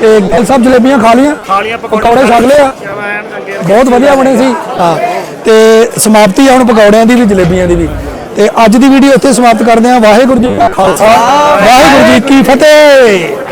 ਤੇ ਗੱਲ ਸਭ ਜਲੇਬੀਆਂ ਖਾ ਲੀਆਂ ਲੀਆਂ ਪਕੌੜੇ ਛਕ ਲਿਆ ਬਹੁਤ ਵਧੀਆ ਬਣੇ ਸੀ। ਹਾਂ ਤੇ ਸਮਾਪਤੀ ਆ ਹੁਣ ਪਕੌੜਿਆਂ ਦੀ ਵੀ ਜਲੇਬੀਆਂ ਦੀ ਵੀ। ਤੇ ਅੱਜ ਦੀ ਵੀਡੀਓ ਇੱਥੇ ਸਮਾਪਤ ਕਰਦੇ ਹਾਂ। ਵਾਹਿਗੁਰੂ ਜੀ ਕਾ ਖਾਲਸਾ ਵਾਹਿਗੁਰੂ ਜੀ ਕੀ ਫਤਿਹ।